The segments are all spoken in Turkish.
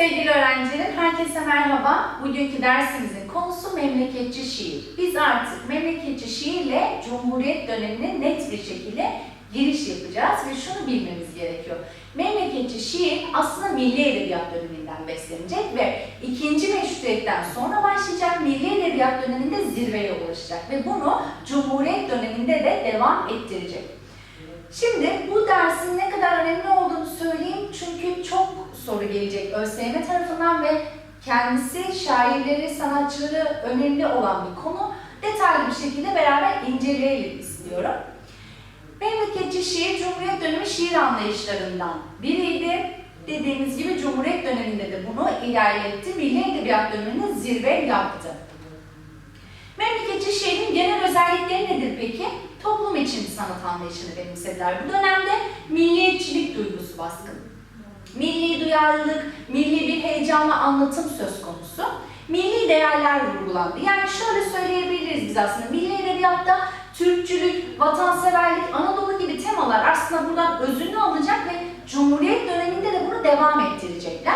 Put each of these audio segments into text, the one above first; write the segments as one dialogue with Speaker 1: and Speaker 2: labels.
Speaker 1: Sevgili öğrencilerim, herkese merhaba. Bugünkü dersimizin konusu memleketçi şiir. Biz artık memleketçi şiirle Cumhuriyet dönemine net bir şekilde giriş yapacağız ve şunu bilmemiz gerekiyor. Memleketçi şiir aslında milli edebiyat döneminden beslenecek ve ikinci meşrutiyetten sonra başlayacak milli edebiyat döneminde zirveye ulaşacak ve bunu Cumhuriyet döneminde de devam ettirecek. Şimdi bu dersin ne kadar önemli olduğunu söyleyeyim çünkü çok soru gelecek ÖSYM tarafından ve kendisi şairleri, sanatçıları önemli olan bir konu. Detaylı bir şekilde beraber inceleyelim istiyorum. Memleketçi şiir, Cumhuriyet dönemi şiir anlayışlarından biriydi. Dediğimiz gibi Cumhuriyet döneminde de bunu ilerletti. Milli Edebiyat döneminde zirve yaptı. Memleketçi şiirin genel özellikleri nedir peki? Toplum için sanat anlayışını benimsediler. Bu dönemde milliyetçilik duygusu baskın. Milli duyarlılık, milli bir heyecanla anlatım söz konusu. Milli değerler vurgulandı. Yani şöyle söyleyebiliriz biz aslında. Milli edebiyatta Türkçülük, vatanseverlik, Anadolu gibi temalar aslında buradan özünü alacak ve Cumhuriyet döneminde de bunu devam ettirecekler.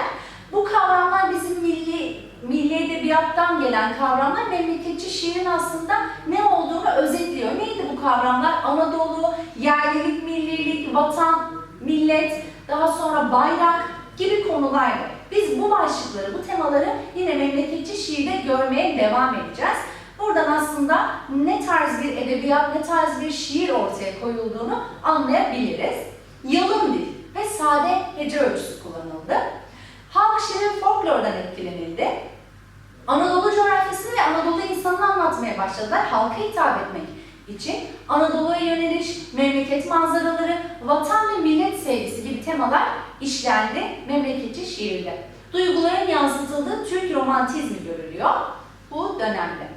Speaker 1: Bu kavramlar bizim milli milli edebiyattan gelen kavramlar memleketçi şiirin aslında ne olduğunu özetliyor. Neydi bu kavramlar? Anadolu, yerlilik, millilik, vatan, millet, daha sonra bayrak gibi konulardı. Biz bu başlıkları, bu temaları yine memleketçi şiirde görmeye devam edeceğiz. Buradan aslında ne tarz bir edebiyat, ne tarz bir şiir ortaya koyulduğunu anlayabiliriz. Yalın dil ve sade hece ölçüsü kullanıldı. Halk şiiri folklordan etkilenildi. Anadolu coğrafyasını ve Anadolu insanını anlatmaya başladılar. Halka hitap etmek için Anadolu'ya yöneliş, memleket manzaraları, vatan ve millet sevgisi gibi temalar işlendi memleketçi şiirde. Duyguların yansıtıldığı Türk romantizmi görülüyor bu dönemde.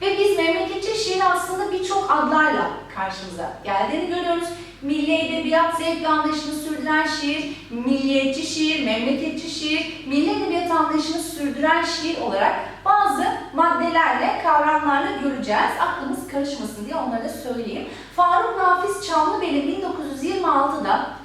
Speaker 1: Ve biz memleketçi şiir aslında birçok adlarla karşımıza geldiğini görüyoruz. Milli edebiyat zevk anlayışını sürdüren şiir, milliyetçi şiir, memleketçi şiir, milli edebiyat anlayışını sürdüren şiir olarak bazı maddelerle, kavramlarla göreceğiz. Aklımız karışmasın diye onları da söyleyeyim. Faruk Nafiz Çamlıbel'in 1926'da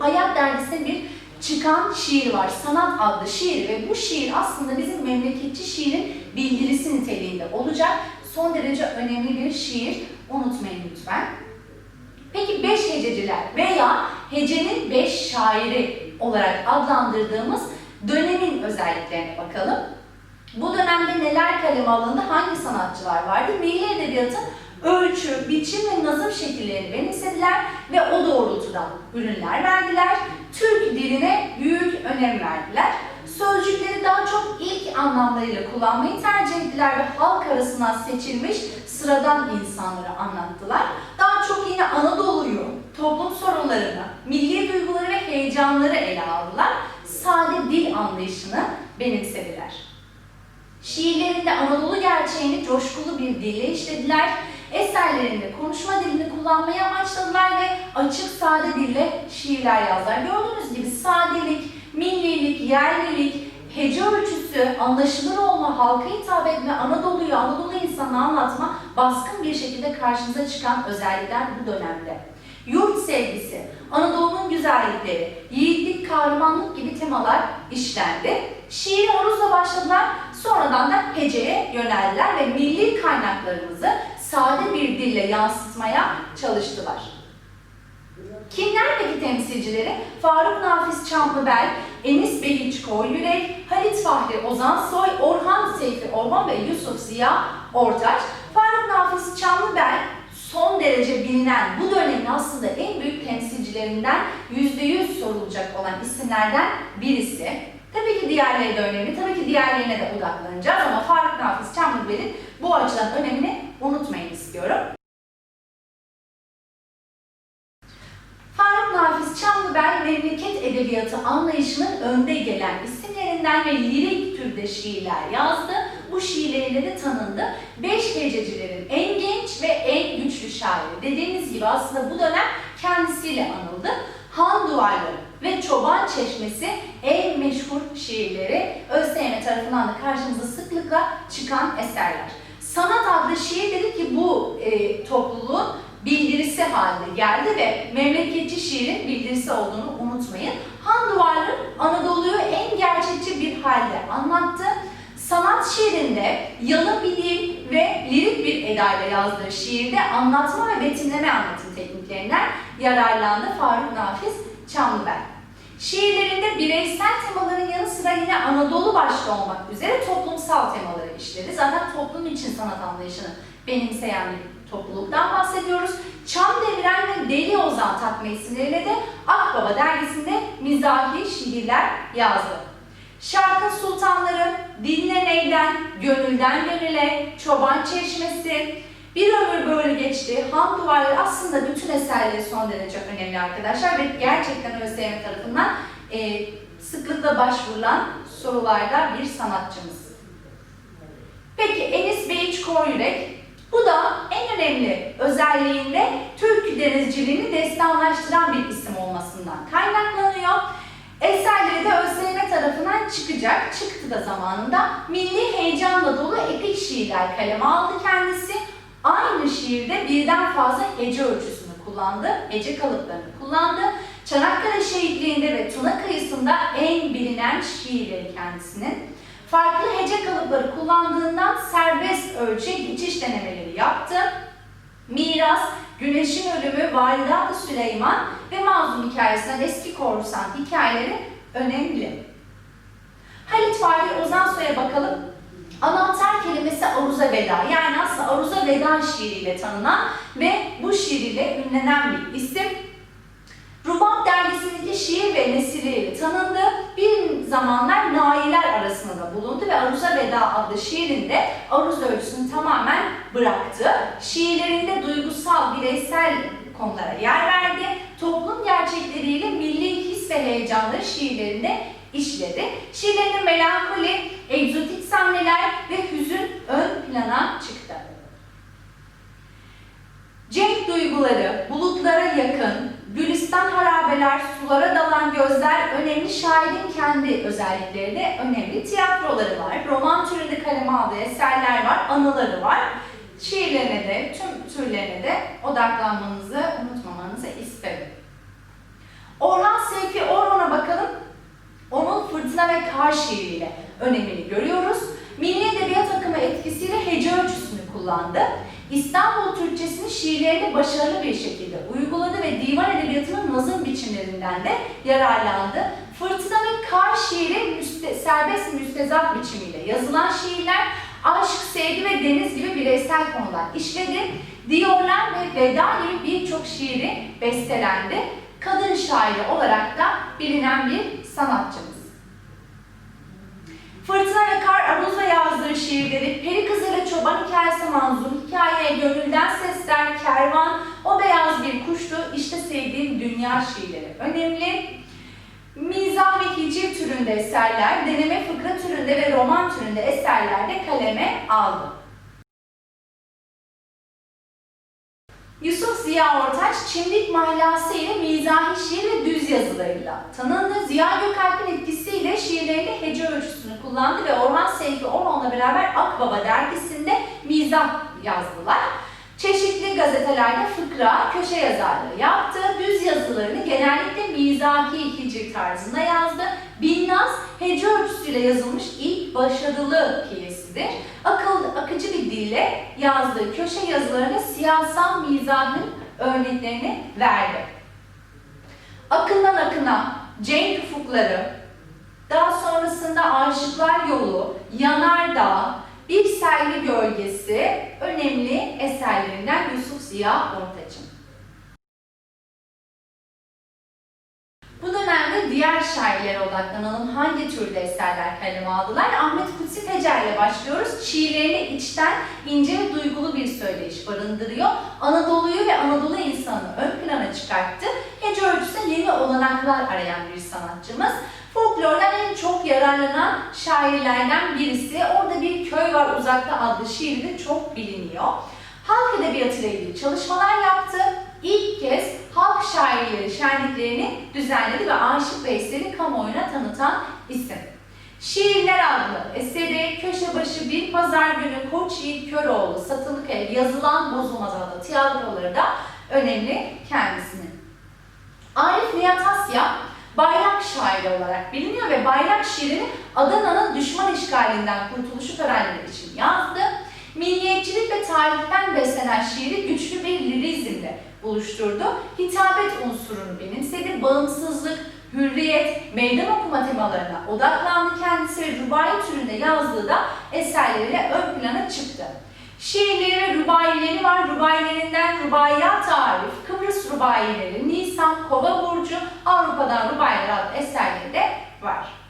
Speaker 1: Hayat dergisinde bir çıkan şiir var. Sanat adlı şiir ve bu şiir aslında bizim memleketçi şiirin bildirisi niteliğinde olacak. Son derece önemli bir şiir. Unutmayın lütfen. Peki beş hececiler veya hecenin beş şairi olarak adlandırdığımız dönemin özelliklerine bakalım. Bu dönemde neler kaleme alındı, hangi sanatçılar vardı? Milli Edebiyat'ın ölçü, biçim ve nazım şekillerini benimsediler ve o doğrultuda ürünler verdiler. Türk diline büyük önem verdiler. Sözcükleri daha çok ilk anlamlarıyla kullanmayı tercih ettiler ve halk arasından seçilmiş sıradan insanları anlattılar. Daha çok yine Anadolu'yu, toplum sorunlarını, milli duyguları ve heyecanları ele aldılar. Sade dil anlayışını benimsediler. Şiirlerinde Anadolu gerçeğini coşkulu bir dille işlediler. Eserlerinde konuşma dilini kullanmayı amaçladılar ve açık sade dille şiirler yazdılar. Gördüğünüz gibi sadelik, millilik, yerlilik, hece ölçüsü, anlaşılır olma, halka hitap etme, Anadolu'yu, Anadolu insanını anlatma baskın bir şekilde karşımıza çıkan özellikler bu dönemde. Yurt sevgisi, Anadolu'nun güzellikleri, yiğitlik, kahramanlık gibi temalar işlendi. Şiir oruzla başladılar, sonradan da heceye yöneldiler ve milli kaynaklarımızı sade bir dille yansıtmaya çalıştılar. Kimler peki temsilcileri? Faruk Nafiz Çamlıbel, Enis Behiç Koyürek, Halit Fahri Ozan Soy, Orhan Seyfi Orman ve Yusuf Ziya Ortaç. Faruk Nafiz Çamlıbel son derece bilinen bu dönemin aslında en büyük temsilcilerinden %100 sorulacak olan isimlerden birisi. Tabii ki diğerleri de önemli, tabii ki diğerlerine de odaklanacağız ama Faruk Nafiz Çamlıbel'in bu açıdan önemini unutmayın istiyorum. Faruk Nafiz Çamlıbel memleket edebiyatı anlayışının önde gelen isimlerinden ve lirik türde şiirler yazdı. Bu şiirleriyle de tanındı. Beş gececilerin en genç ve en güçlü şairi. Dediğimiz gibi aslında bu dönem kendisiyle anıldı. Han Duvarları ve Çoban Çeşmesi en meşhur şiirleri ÖSYM tarafından da karşımıza sıklıkla çıkan eserler. Sanat adlı şiir dedi ki bu e, topluluğun bildirisi haline geldi ve memleketçi şiirin bildirisi olduğunu unutmayın. Han Duvarlı Anadolu'yu en gerçekçi bir halde anlattı. Sanat şiirinde yalın bir dil ve lirik bir edayla yazdığı şiirde anlatma ve betimleme anlatım tekniklerinden yararlandı Faruk Nafiz Çamlıbel. Şiirlerinde bireysel temaların yanı sıra yine Anadolu başta olmak üzere toplumsal temaları işledi. Zaten toplum için sanat anlayışını benimseyen bir topluluktan bahsediyoruz. Çam Deviren ve Deli Ozan takma isimleriyle de Akbaba dergisinde mizahi şiirler yazdı. Şarkı Sultanları, Dinle Neyden, Gönülden Gönüle, Çoban Çeşmesi, Bir Ömür Böyle Geçti, Han Duvarları aslında bütün eserleri son derece önemli arkadaşlar ve gerçekten ÖSYM tarafından e, sıklıkla başvurulan sorularda bir sanatçımız. Peki Enis Beyiç Koryürek, bu da en önemli özelliğinde Türk denizciliğini destanlaştıran bir isim olmasından kaynaklanıyor. Eserleri de ÖSYM tarafından çıkacak. Çıktı da zamanında. Milli heyecanla dolu epik şiirler kaleme aldı kendisi. Aynı şiirde birden fazla hece ölçüsünü kullandı. Hece kalıplarını kullandı. Çanakkale şehitliğinde ve Tuna kıyısında en bilinen şiirleri kendisinin. Farklı hece kalıpları kullandığından serbest ölçüye geçiş denemeleri yaptı. Miras, Güneşin Ölümü, Valide Süleyman ve Mazlum hikayesinden eski korsan hikayeleri önemli. Halit Fahri Ozansoy'a bakalım. Anahtar kelimesi Aruza Veda. Yani aslında Aruza Veda şiiriyle tanınan ve bu şiiriyle ünlenen bir isim. Rubab dergisindeki şiir ve nesilleriyle tanındı. Bir zamanlar nailer arasında da bulundu ve Aruza Veda adlı şiirinde aruz ölçüsünü tamamen bıraktı. Şiirlerinde duygusal, bireysel konulara yer verdi. Toplum gerçekleriyle milli his ve heyecanları şiirlerinde işledi. Şiirlerinde melankoli, egzotik sahneler ve hüzün ön plana çıktı. Cenk duyguları, bulutlara yakın, gülistan harabeler, sulara dalan gözler önemli şairin kendi özellikleri de önemli. Tiyatroları var, roman türünde kaleme aldığı eserler var, anıları var. Şiirlerine de, tüm türlerine de odaklanmanızı, unutmamanızı isterim. Orhan Seyfi Orhan'a bakalım. Onun Fırtına ve Kar şiiriyle önemini görüyoruz. Milli Edebiyat akımı etkisiyle hece ölçüsünü kullandı. İstanbul Türkçesini şiirlerinde başarılı bir şekilde uyguladı ve divan edebiyatının nazım biçimlerinden de yararlandı. Fırtına ve Kar şiiri müste, serbest müstezat biçimiyle yazılan şiirler aşk, sevgi ve deniz gibi bireysel konular işledi. Diyorlar ve Veda gibi birçok şiiri bestelendi. Kadın şairi olarak da bilinen bir sanatçımız. Fırtına ve Kar Aruz'la yazdığı şiirleri, Peri Kızı Çoban Hikayesi Manzum, Hikaye, Gönülden Sesler, Kervan, O Beyaz Bir Kuştu, İşte Sevdiğim Dünya şiirleri önemli. Mizah ve hiciv türünde eserler, deneme fıkra türünde ve roman türünde eserlerde kaleme aldı. Yusuf Ziya Ortaç, Çimdik Mahlası ile mizahi şiir ve düz yazılarıyla tanındı. Ziya Gökalp'in etkisiyle şiirlerinde hece ölçüsünü kullandı ve Orhan Seyfi Orhan'la beraber Akbaba dergisinde mizah yazdılar. Çeşitli gazetelerde fıkra, köşe yazarlığı yaptı. Düz yazılarını genellikle mizahi hicr tarzında yazdı. Binnaz hece ölçüsüyle yazılmış ilk başarılı piyesidir. Akıl, akıcı bir dille yazdığı köşe yazılarında siyasal mizahın örneklerini verdi. Akından akına, Cenk ufukları, daha sonrasında Aşıklar Yolu, Yanardağ, Bir Selvi Gölgesi önemli eserlerinden Yusuf Ziya Ortaç'ın. Bu dönemde diğer şairlere odaklanalım. Hangi türde eserler kaleme aldılar? Ahmet Kutsi Tecer ile başlıyoruz. Şiirlerini içten, ince ve duygulu bir söyleyiş barındırıyor. Anadolu'yu ve Anadolu insanını ön plana çıkarttı. Hece ölçüsünde yeni olanaklar arayan bir sanatçımız. Folklordan en çok yararlanan şairlerden birisi. Orada bir köy var uzakta adlı şiiri de çok biliniyor. Halk edebiyatıyla ilgili çalışmalar yaptı. İlk kez halk şairleri şenliklerini düzenledi ve Aşık Veysel'i kamuoyuna tanıtan isim. Şiirler adlı eseri Köşebaşı Bir Pazar Günü Koç Yiğit Köroğlu Satılık Ev Yazılan Bozulmaz adlı tiyatroları da önemli kendisinin. Arif Nihat Asya bayrak şairi olarak biliniyor ve bayrak şiirini Adana'nın düşman işgalinden kurtuluşu törenleri için yazdı. Milliyetçilik ve tarihten beslenen şiiri güçlü bir lirizmle buluşturdu. Hitabet unsurunu benimsedi, bağımsızlık, hürriyet, meydan okuma temalarına odaklandı kendisi rubai türünde yazdığı da eserleriyle ön plana çıktı. Şiirleri ve rubaileri var. Rubailerinden Rubaiyat Arif, Kıbrıs Rubaileri, Nisan, Kova Burcu, Avrupa'dan Rubailer adlı eserleri de var.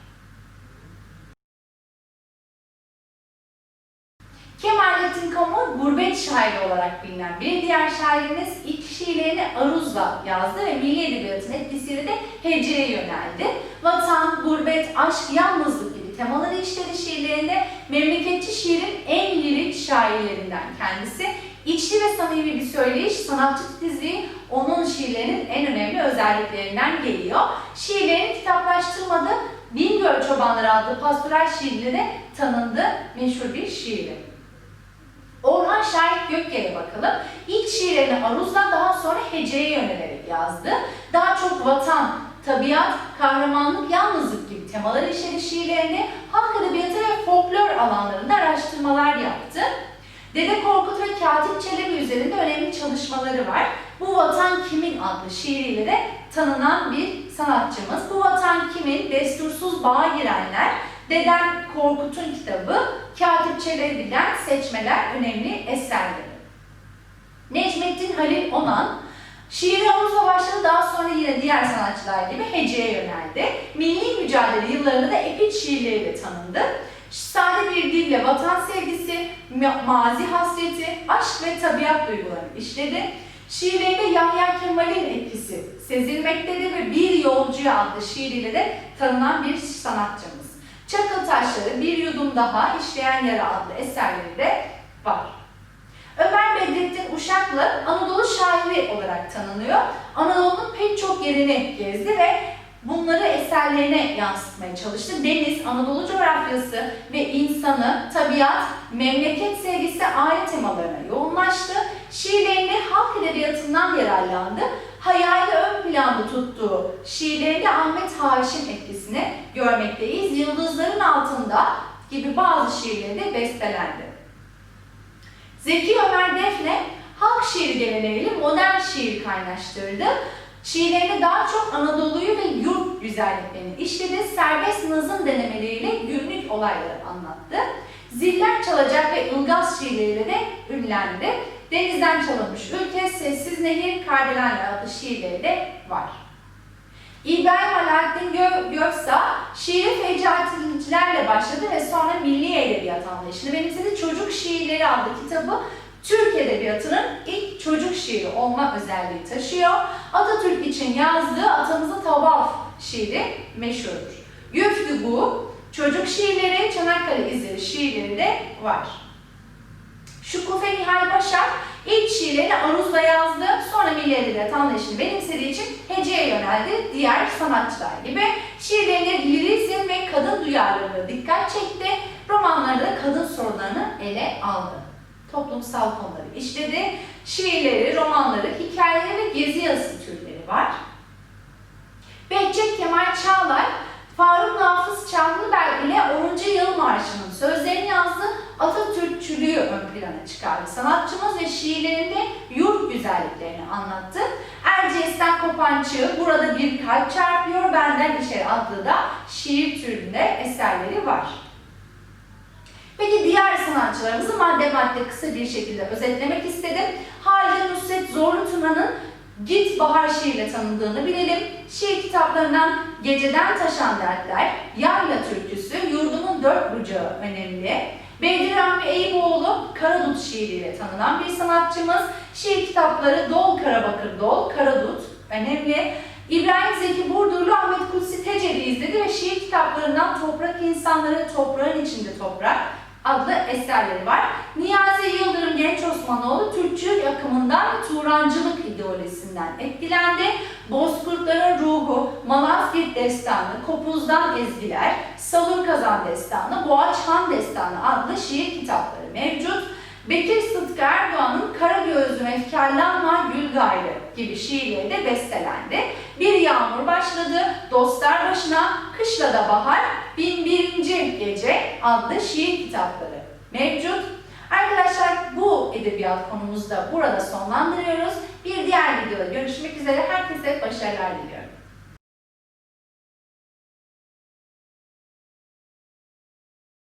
Speaker 1: Kamur gurbet şairi olarak bilinen bir diğer şairimiz ilk şiirlerini Aruz'la yazdı ve milli edebiyatın etkisiyle de heceye yöneldi. Vatan, gurbet, aşk, yalnızlık gibi temaları işledi şiirlerinde. Memleketçi şiirin en lirik şairlerinden kendisi. İçli ve samimi bir söyleyiş, sanatçı titizliği onun şiirlerinin en önemli özelliklerinden geliyor. Şiirlerini kitaplaştırmadı. Bingöl Çobanları adlı pastoral şiirleri tanındı meşhur bir şiiri. Orhan Şahit Gökgel'e bakalım. İlk şiirlerini aruzdan daha sonra heceye yönelerek yazdı. Daha çok vatan, tabiat, kahramanlık, yalnızlık gibi temalar işledi şiirlerini. Halk edebiyatı ve folklor alanlarında araştırmalar yaptı. Dede Korkut ve Katip Çelebi üzerinde önemli çalışmaları var. Bu Vatan Kimin adlı şiiriyle de tanınan bir sanatçımız. Bu Vatan Kimin, Destursuz Bağa Girenler, Dedem Korkut'un kitabı, Katip Çelebi'den seçmeler önemli eserleri. Necmettin Halil Onan, şiiri havuzla başladı daha sonra yine diğer sanatçılar gibi heceye yöneldi. Milli mücadele yıllarında da epik şiirleriyle tanındı. Sade bir dille vatan sevgisi, ma- mazi hasreti, aşk ve tabiat duygularını işledi. Şiirlerinde Yahya Kemal'in etkisi sezilmektedir ve Bir Yolcuya adlı şiiriyle de tanınan bir sanatçımız. Çakıl Taşları, Bir Yudum Daha, İşleyen Yara adlı eserleri de var. Ömer Bedrettin Uşaklı Anadolu şairi olarak tanınıyor. Anadolu'nun pek çok yerini gezdi ve bunları eserlerine yansıtmaya çalıştı. Deniz, Anadolu coğrafyası ve insanı, tabiat, memleket sevgisi, aile temalarına yoğunlaştı. Şiirlerinde halk edebiyatından yararlandı. Hayali planda tuttuğu şiirlerinde Ahmet Haşim etkisini görmekteyiz. Yıldızların altında gibi bazı şiirleri bestelendi. Zeki Ömer Defne halk şiiri geleneğiyle modern şiir kaynaştırdı. Şiirlerinde daha çok Anadolu'yu ve yurt güzelliklerini işledi. Serbest nazım denemeleriyle günlük olayları anlattı. Ziller çalacak ve ılgaz şiirleriyle de ünlendi. Denizden çalınmış ülke, sessiz nehir, kardelenler adlı şiirleri de var. İbrahim Alaaddin Gö Göksağ şiiri fecaatçilerle başladı ve sonra milli edebiyat anlayışını benimsedi. Çocuk Şiirleri adlı kitabı Türk Edebiyatı'nın ilk çocuk şiiri olma özelliği taşıyor. Atatürk için yazdığı Atamızı Tavaf şiiri meşhurdur. Güftügu, çocuk şiirleri, Çanakkale izleri şiirleri de var. Şükufe Nihal Başar ilk şiirlerini Aruz'da yazdı. Sonra Milli Edebiyat anlayışını benimsediği için heceye yöneldi. Diğer sanatçılar gibi şiirlerinde lirizm ve kadın duyarlılığı dikkat çekti. Romanlarında da kadın sorunlarını ele aldı. Toplumsal konuları işledi. Şiirleri, romanları, hikayeleri ve gezi yazısı türleri var. Behçet Kemal Çağlar, Faruk Hafız Çamlıbel ile 10. Yıl Marşı'nın sözlerini yazdı. Atatürkçülüğü ön plana çıkardı. Sanatçımız ve şiirlerinde yurt güzelliklerini anlattı. Erciyes'ten kopan çığ, burada bir kalp çarpıyor, benden içeri adlı da şiir türünde eserleri var. Peki diğer sanatçılarımızı madde madde kısa bir şekilde özetlemek istedim. Halide Nusret Zorlu Tuna'nın Git Bahar şiiriyle tanındığını bilelim. Şiir kitaplarından Geceden Taşan Dertler, Yayla Türküsü, Yurdumun Dört Bucağı önemli. Bedri Rahmi Eyüboğlu Karadut şiiriyle tanınan bir sanatçımız. Şiir kitapları Dol Karabakır Dol, Karadut önemli. İbrahim Zeki Burdurlu Ahmet Kutsi Tecel'i izledi ve şiir kitaplarından Toprak İnsanları, Toprağın İçinde Toprak adlı eserleri var. Niyazi Yıldırım Genç Osmanoğlu Türkçülük akımından Turancılık ideolojisinden etkilendi. Bozkurtların Ruhu, Malazgirt Destanı, Kopuz'dan Ezgiler, Salur Kazan Destanı, Boğaç Han Destanı adlı şiir kitapları mevcut. Bekir Sıtkı Erdoğan'ın Kara Gözlüm Efkarlanma Gül Gayrı gibi şiirleri de bestelendi. Bir yağmur başladı, dostlar başına, kışla da bahar, bin birinci gece adlı şiir kitapları mevcut. Arkadaşlar bu edebiyat konumuzu da burada sonlandırıyoruz. Bir diğer videoda görüşmek üzere. Herkese başarılar diliyorum.